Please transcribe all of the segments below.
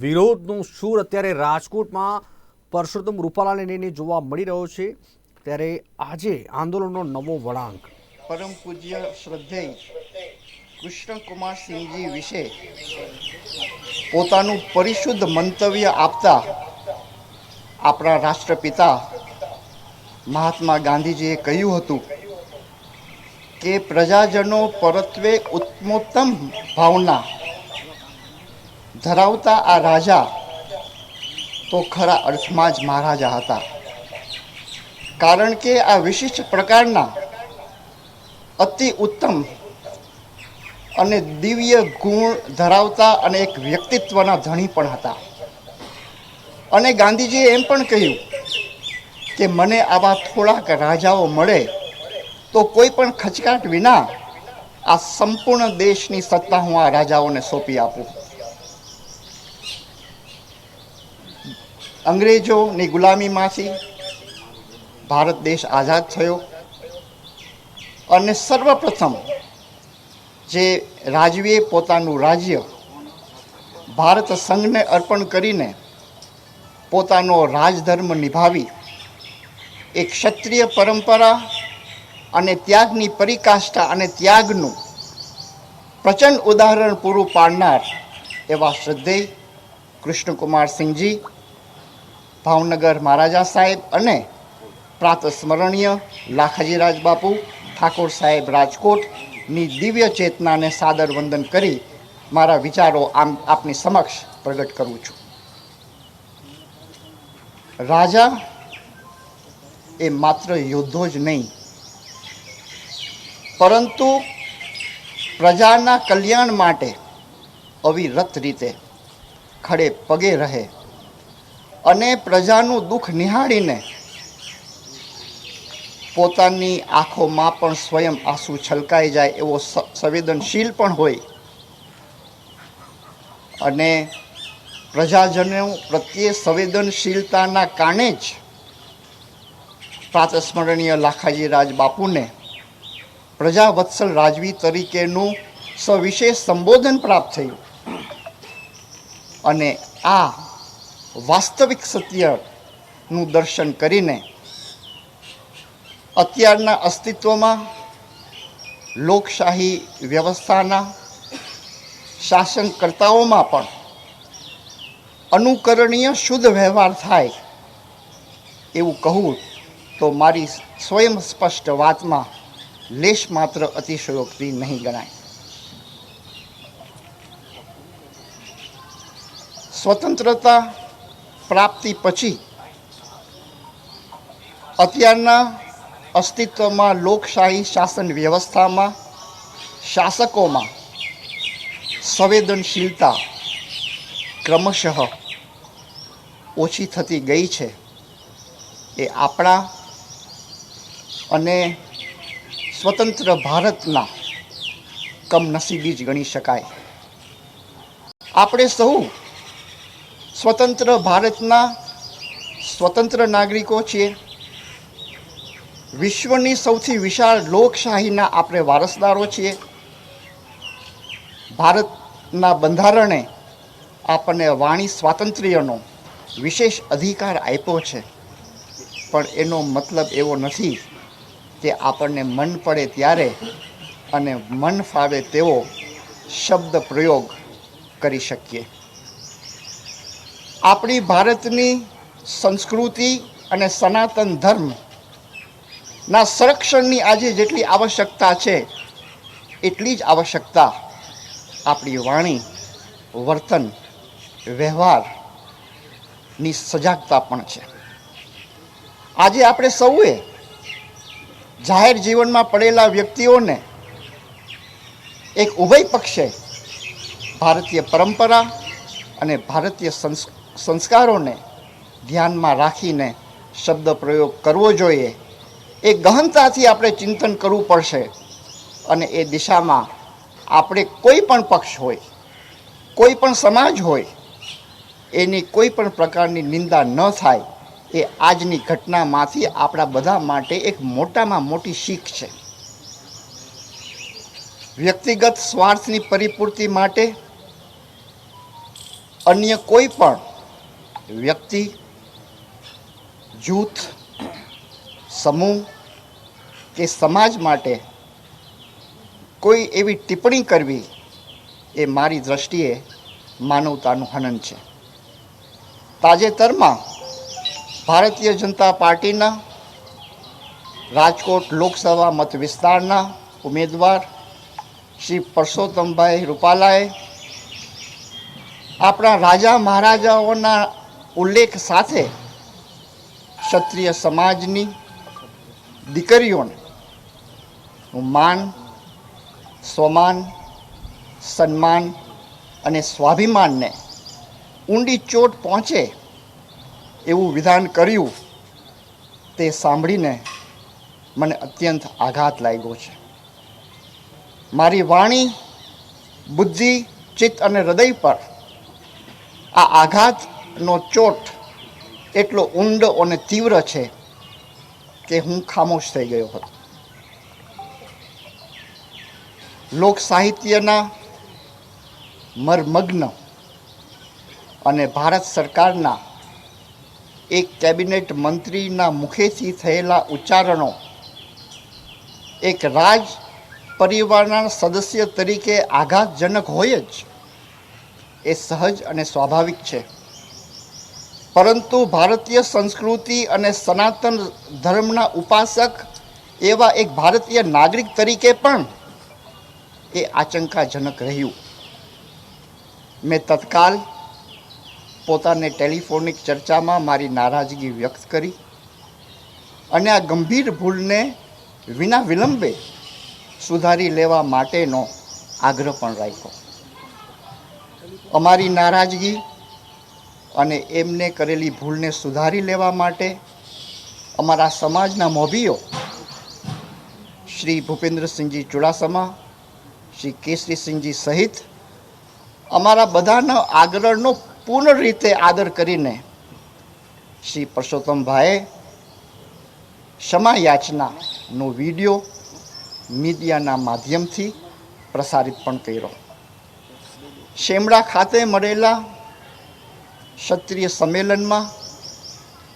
વિરોધનું સૂર અત્યારે રાજકોટમાં પરસોત્તમ રૂપાલાને લઈને જોવા મળી રહ્યો છે. ત્યારે આજે આંદોલનનો નવો વળાંક. પરમ પૂજ્ય શ્રદ્ધેય કૃષ્ણકુમાર સિંહજી વિશે પોતાનું પરિશુદ્ધ મંતવ્ય આપતા આપણા રાષ્ટ્રપિતા મહાત્મા ગાંધીજીએ કહ્યું હતું કે પ્રજાજનો પરત્વે ઉત્તમોત્તમ ભાવના ધરાવતા આ રાજા તો ખરા અર્થમાં જ મહારાજા હતા. કારણ કે આ વિશિષ્ટ પ્રકારના અતિ ઉત્તમ અને દિવ્ય ગુણ ધરાવતા અને એક વ્યક્તિત્વના ધણી પણ હતા. અને ગાંધીજીએ એમ પણ કહ્યું કે મને આવા થોડાક રાજાઓ મળે તો કોઈ પણ ખચકાટ વિના આ સંપૂર્ણ દેશની સત્તા હું આ રાજાઓને સોંપી આપું. અંગ્રેજોની ગુલામીમાંથી ભારત દેશ આઝાદ થયો. અને સર્વપ્રથમ જે રાજવીએ પોતાનું રાજ્ય ભારત સંઘને અર્પણ કરીને પોતાનો રાજધર્મ નિભાવી, એક ક્ષત્રિય પરંપરા અને ત્યાગની પરિકાષ્ઠા અને ત્યાગનું પ્રચંડ ઉદાહરણ પૂરું પાડનાર એવા શ્રદ્ધેય કૃષ્ણકુમાર સિંહજી ભાવનગર મહારાજા સાહેબ અને પ્રાત સ્મરણીય લાખાજી રાજબાપુ ઠાકોર સાહેબ રાજકોટની દિવ્ય ચેતનાને સાદર વંદન કરી મારા વિચારો આમ આપની સમક્ષ પ્રગટ કરું છું. રાજા એ માત્ર યોદ્ધો જ નહીં, પરંતુ પ્રજાના કલ્યાણ માટે અવિરત રીતે ખડે પગે રહે અને પ્રજાનું દુઃખ નિહાળીને પોતાની આંખોમાં પણ સ્વયં આંસુ છલકાઈ જાય એવો સંવેદનશીલ પણ હોય. અને પ્રજાજનો પ્રત્યે સંવેદનશીલતાના કારણે જ પ્રાતસ્મરણીય લાખાજી રાજ બાપુને પ્રજાવત્સલ રાજવી તરીકેનું સવિશેષ સંબોધન પ્રાપ્ત થયું. અને આ વાસ્તવિક સત્યનું દર્શન કરીને અત્યારના અસ્તિત્વમાં લોકશાહી વ્યવસ્થાના શાસનકર્તાઓમાં પણ અનુકરણીય શુદ્ધ વ્યવહાર થાય એવું કહું તો મારી સ્વયં સ્પષ્ટ વાતમાં લેશ માત્ર અતિશયોક્તિ નહીં ગણાય. સ્વતંત્રતા પ્રાપ્તિ પછી અત્યારના અસ્તિત્વમાં લોકશાહી શાસન વ્યવસ્થામાં, શાસકોમાં સંવેદનશીલતા ક્રમશઃ ઓછી થતી ગઈ છે. એ આપણા અને સ્વતંત્ર ભારતના કમનસીબી જ ગણી શકાય. આપણે સૌ સ્વતંત્ર ભારતના સ્વતંત્ર નાગરિકો છીએ. વિશ્વની સૌથી વિશાળ લોકશાહીના આપણે વારસદારો છીએ. ભારતના બંધારણે આપણને વાણી સ્વાતંત્ર્યનો વિશેષ અધિકાર આપ્યો છે. પણ એનો મતલબ એવો નથી કે આપણને મન પડે ત્યારે અને મન ફાવે તેવો શબ્દ પ્રયોગ કરી શકીએ. આપણી ભારતની સંસ્કૃતિ અને સનાતન ધર્મ ના સંરક્ષણની આજે જેટલી આવશ્યકતા છે, એટલી જ આવશ્યકતા આપણી વાણી, વર્તન વ્યવહારની સજાગતા પણ છે. આજે આપણે સૌએ જાહેર જીવનમાં પડેલા વ્યક્તિઓને એક ઉભય પક્ષે ભારતીય પરંપરા અને ભારતીય સંસ- સંસ્કારોને ધ્યાનમાં રાખીને શબ્દ પ્રયોગ કરવો જોઈએ. એ ગહનતાથી આપણે ચિંતન કરવું પડશે અને એ દિશામાં આપણે કોઈ પણ પક્ષ હોય, કોઈ પણ સમાજ હોય, એની કોઈ પણ પ્રકારની નિંદા ન થાય, એ આજની ઘટનામાંથી આપણા બધા માટે એક મોટામાં મોટી શીખ છે. વ્યક્તિગત સ્વાર્થની પરિપૂર્તિ માટે અન્ય કોઈ પણ વ્યક્તિ, જૂથ, સમૂહ કે સમાજ માટે કોઈ એવી ટિપ્પણી કરવી એ મારી દ્રષ્ટિએ માનવતાનું હનન છે. તાજેતરમાં ભારતીય જનતા પાર્ટીના રાજકોટ લોકસભા મત વિસ્તારના ઉમેદવાર શ્રી પરસોત્તમભાઈ રૂપાલાએ આપણા રાજા મહારાજાઓના ઉલ્લેખ સાથે ક્ષત્રિય સમાજની દીકરીઓને માન, સ્વમાન, સન્માન અને સ્વાભિમાનને ઊંડી ચોટ પહોંચે એવું વિધાન કર્યું તે સાંભળીને મને અત્યંત આઘાત લાગ્યો છે. મારી વાણી, બુદ્ધિ, ચિત્ત અને હૃદય પર આ આઘાતનો ચોટ એટલો ઊંડો અને તીવ્ર છે કે હું ખામોશ થઈ ગયો હતો. લોક સાહિત્યના મરમગ્ન અને ભારત સરકારના એક કેબિનેટ મંત્રીના મુખેથી થયેલા ઉચ્ચારણો એક રાજ પરિવારના સદસ્ય તરીકે આઘાતજનક હોય જ એ સહજ અને સ્વાભાવિક છે. પરંતુ ભારતીય સંસ્કૃતિ અને સનાતન ધર્મના ઉપાસક એવા એક ભારતીય નાગરિક તરીકે પણ એ આચંકાજનક રહ્યું. મેં તત્કાલ પોતાને ટેલિફોનિક ચર્ચામાં મારી નારાજગી વ્યક્ત કરી અને આ ગંભીર ભૂલને વિના વિલંબે સુધારી લેવા માટેનો આગ્રહ પણ રાખ્યો. અમારી નારાજગી અને એમને કરેલી ભૂલને સુધારી લેવા માટે અમારા સમાજના મોભીઓ શ્રી ભૂપેન્દ્રસિંહજી ચુડાસમા, શ્રી કેસરીસિંહજી સહિત અમારા બધાના આગ્રહનો પૂર્ણ રીતે આદર કરીને શ્રી પરસોત્તમભાઈએ ક્ષમા યાચનાનો વીડિયો મીડિયાના માધ્યમથી પ્રસારિત પણ કર્યો. શેમડા ખાતે મળેલા ક્ષત્રિય સંમેલનમાં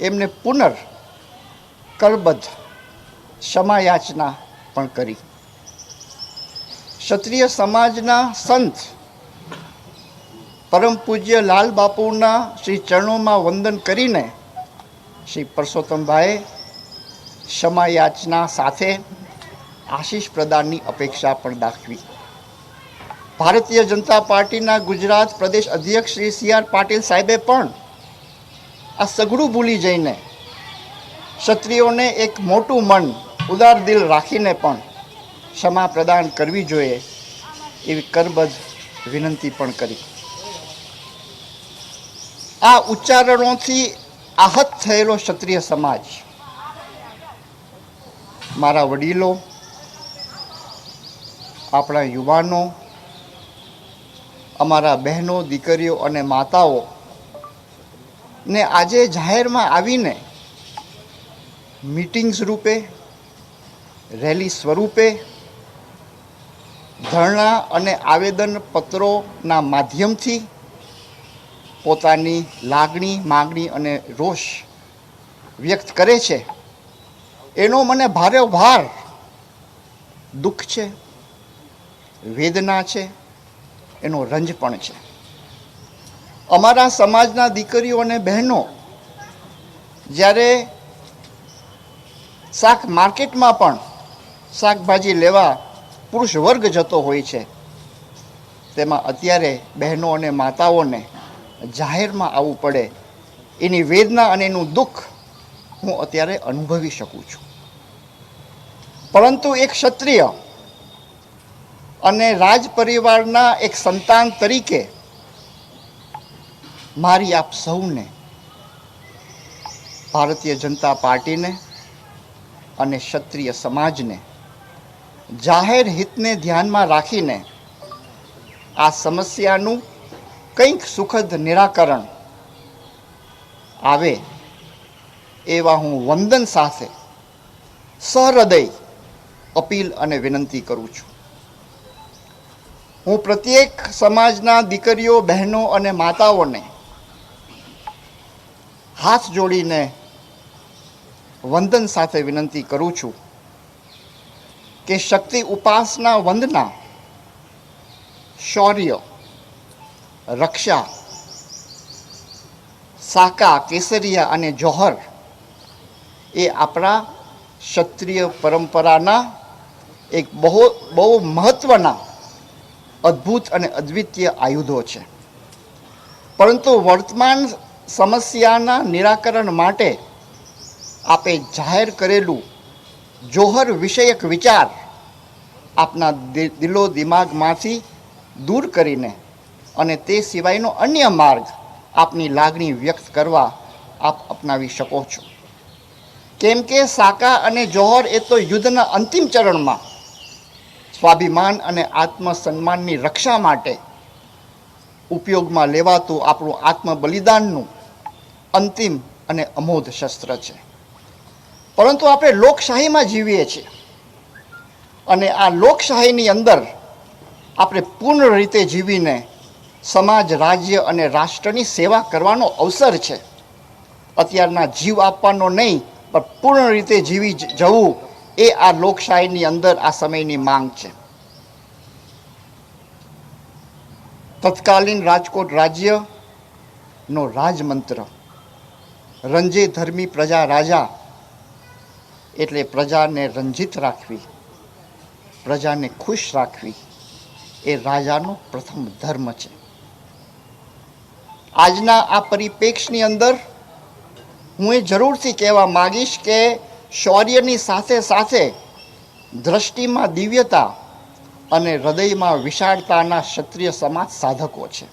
એમને પુનર કરબદ્ધ ક્ષમાયાચના પણ કરી. ક્ષત્રિય સમાજના સંત પરમ પૂજ્ય લાલ બાપુના શ્રી ચરણોમાં વંદન કરીને શ્રી પરસોત્તમભાઈએ ક્ષમાયાચના સાથે આશીષ પ્રદાનની અપેક્ષા પણ દાખવી. ભારતીય જનતા પાર્ટીના ગુજરાત પ્રદેશ અધ્યક્ષ શ્રી સી આર પાટીલ સાહેબે પણ આ સઘળું ભૂલી જઈને ક્ષત્રિયોને એક મોટું મન ઉદાર દિલ રાખીને પણ ક્ષમા પ્રદાન કરવી જોઈએ એવી કરબજ વિનંતી પણ કરી. આ ઉચ્ચારણોથી આહત થયેલો ક્ષત્રિય સમાજ, મારા વડીલો, આપણા યુવાનો અમારા બહેનો, દીકરીઓ અને માતાઓ ને આજે જાહેરમાં આવીને મીટિંગ્સ રૂપે, રેલી સ્વરૂપે ધરણા અને આવેદન પત્રોના માધ્યમથી પોતાની લાગણી, માગણી અને રોષ વ્યક્ત કરે છે. એનો મને ભારે ભાર દુઃખ છે, વેદના છે એનો રંજ પણ છે. અમારા સમાજના દીકરીઓ અને બહેનો જ્યારે શાક માર્કેટમાં પણ શાકભાજી લેવા પુરુષ વર્ગ જતો હોય છે, તેમાં અત્યારે બહેનો અને માતાઓને જાહેરમાં આવવું પડે એની વેદના અને એનું દુઃખ હું અત્યારે અનુભવી શકું છું. પરંતુ એક ક્ષત્રિય અને રાજ પરિવારના એક સંતાન તરીકે મારી આપ સૌને, ભારતીય જનતા પાર્ટીને અને ક્ષત્રિય સમાજને જાહેર હિતને ધ્યાનમાં રાખીને આ સમસ્યાનું કંઈક સુખદ નિરાકરણ આવે એવા હું વંદન સાથે સહૃદય અપીલ અને વિનંતી કરું છું. હું પ્રત્યેક સમાજના દીકરીઓ, બહેનો અને માતાઓને હાથ જોડીને વંદન સાથે વિનંતી કરું છું કે શક્તિ ઉપાસના વંદના, શૌર્ય, રક્ષા, સાકા, કેસરિયા અને જોહર એ આપણા ક્ષત્રિય પરંપરાના એક બહુ બહુ મહત્વના અદ્ભુત અને અદ્વિતીય આયુધો છે. પરંતુ વર્તમાન સમસ્યાના નિરાકરણ માટે આપે જાહેર કરેલું જોહર વિષયક વિચાર આપના દિલો દિમાગમાંથી દૂર કરીને અને તે સિવાયનો અન્ય માર્ગ આપની લાગણી વ્યક્ત કરવા આપ અપનાવી શકો છો. કેમ કે સાકા અને જોહર એ તો યુદ્ધના અંતિમ ચરણમાં સ્વાભિમાન અને આત્મસન્માનની રક્ષા માટે ઉપયોગમાં લેવાતું આપણું આત્મ બલિદાનનું અંતિમ અને અમોધ શસ્ત્ર છે. પરંતુ આપણે લોકશાહીમાં જીવીએ છીએ અને આ લોકશાહીની અંદર આપણે પૂર્ણ રીતે જીવીને સમાજ, રાજ્ય અને રાષ્ટ્રની સેવા કરવાનો અવસર છે. અત્યારના જીવ આપવાનો નહીં, પણ પૂર્ણ રીતે જીવી જવું એ આ લોકશાહીની અંદર આ સમયની માંગ છે. તત્કાલીન રાજકોટ રાજ્યનો રાજમંત્ર, રંજે ધર્મી પ્રજા રાજા, એટલે પ્રજાને રંજિત રાખવી, પ્રજાને ખુશ રાખવી, એ રાજાનો પ્રથમ ધર્મ છે. આજના આ પરિપ્રેક્ષની અંદર હું એ જરૂરથી કહેવા માંગીશ કે શૌર્યની સાથે સાથે દ્રષ્ટિમાં દિવ્યતા અને હૃદયમાં વિશાળતાના ક્ષત્રિય સમાજ સાધકો છે.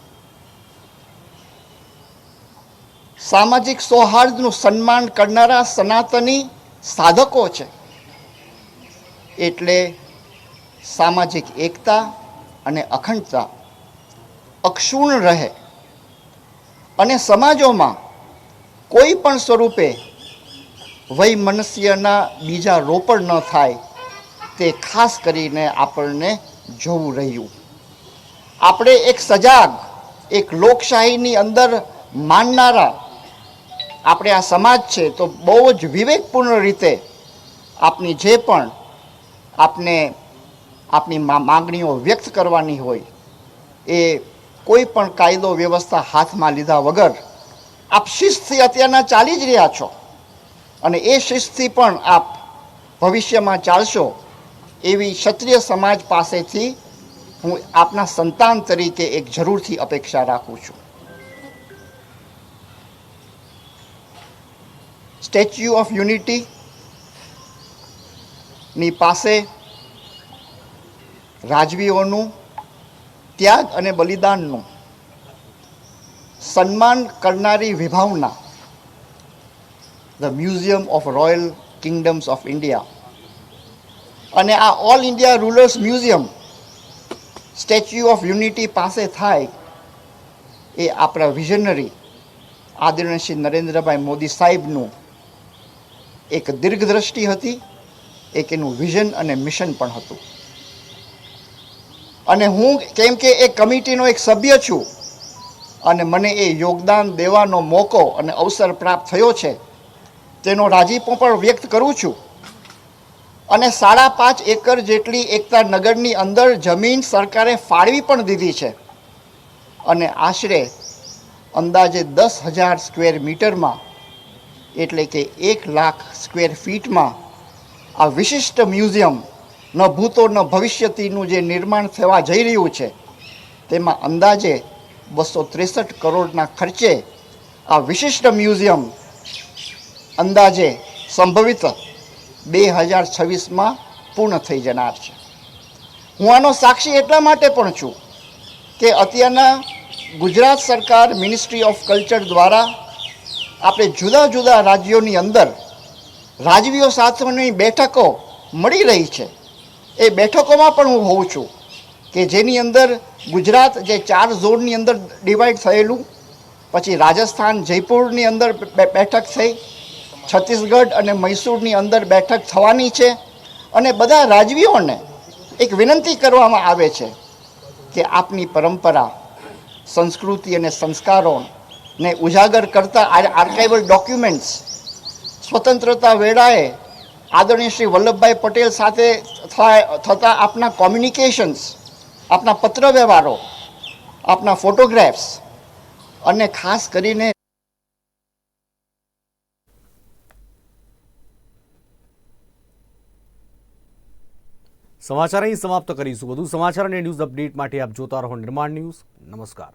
સામાજિક સૌહાર્દનું સન્માન કરનારા સનાતની સાધકો છે. એટલે સામાજિક એકતા અને અખંડતા અક્ષુણ રહે અને સમાજોમાં કોઈ પણ સ્વરૂપે વૈમનસ્યના બીજા રોપણ ન થાય તે ખાસ કરીને આપણને જોવું રહ્યું. આપણે એક સજાગ, એક લોકશાહીની અંદર માનનારા, આપણે આ સમાજ છે તો બહુ જ વિવેકપૂર્ણ રીતે આપની જે પણ આપને આપની માગણીઓ વ્યક્ત કરવાની હોય, એ કોઈ પણ કાયદો વ્યવસ્થા હાથમાં લીધા વગર આપ શિસ્તથી અત્યારના ચાલી જ રહ્યા છો. અને એ શિસ્તથી પણ આપ ભવિષ્યમાં ચાલશો એવી ક્ષત્રિય સમાજ પાસેથી હું આપના સંતાન તરીકે એક જરૂરથી અપેક્ષા રાખું છું. સ્ટેચ્યુ ઓફ યુનિટી ની પાસે રાજવીઓનું ત્યાગ અને બલિદાનનું સન્માન કરનારી વિભાવના the museum of royal kingdoms of India અને આ all India rulers museum statue of unity પાસે થાય એ આપણા વિઝનરી આદરણીય શ્રી નરેન્દ્રભાઈ મોદી સાહેબનું એક દીર્ઘદ્રષ્ટિ હતી, એક એનું વિઝન અને મિશન પણ હતું. અને હું કેમ કે એ કમિટીનો એક સભ્ય છું, અને મને એ યોગદાન દેવાનો મોકો અને અવસર પ્રાપ્ત થયો છે તેનો રાજીપો પણ વ્યક્ત કરું છું. અને સાડા પાંચ એકર જેટલી એકતા નગરની અંદર જમીન સરકારે ફાળવી પણ દીધી છે. અને આશરે અંદાજે દસ હજાર સ્ક્વેર મીટરમાં, એટલે કે એક લાખ સ્ક્વેર ફીટમાં, આ વિશિષ્ટ મ્યુઝિયમ ન ભૂતો ન ભવિષ્યતીનું જે નિર્માણ થવા જઈ રહ્યું છે, તેમાં અંદાજે બસો ત્રેસઠ કરોડના ખર્ચે આ વિશિષ્ટ મ્યુઝિયમ અંદાજે સંભવિત બે હજાર છવ્વીસમાં પૂર્ણ થઈ જનાર છે. હું આનો સાક્ષી એટલા માટે પણ છું કે અત્યારના ગુજરાત સરકાર મિનિસ્ટ્રી ઓફ કલ્ચર દ્વારા આપણે જુદા જુદા રાજ્યોની અંદર રાજવીઓ સાથેની બેઠકો મળી રહી છે. એ બેઠકોમાં પણ હું હોઉં છું કે જેની અંદર ગુજરાત જે ચાર ઝોનની અંદર ડિવાઈડ થયેલું, પછી રાજસ્થાન જયપુરની અંદર બેઠક થઈ છત્તીસગઢ અને મૈસૂરની અંદર બેઠક થવાની છે અને બધા રાજવીઓને એક વિનંતી કરવામાં આવે છે કે આપની પરંપરા, સંસ્કૃતિ અને સંસ્કારોને ઉજાગર કરતા આર્કાઇવલ ડોક્યુમેન્ટ્સ સ્વતંત્રતા વેળાએ આદરણીય શ્રી વલ્લભભાઈ પટેલ સાથે થતા આપના કોમ્યુનિકેશન્સ આપના પત્ર વ્યવહારો, આપના ફોટોગ્રાફ્સ અને ખાસ કરીને સમાચાર અહીં સમાપ્ત કરીશું. વધુ સમાચાર અને ન્યૂઝ અપડેટ માટે આપ જોતા રહો નિર્માણ ન્યૂઝ. નમસ્કાર.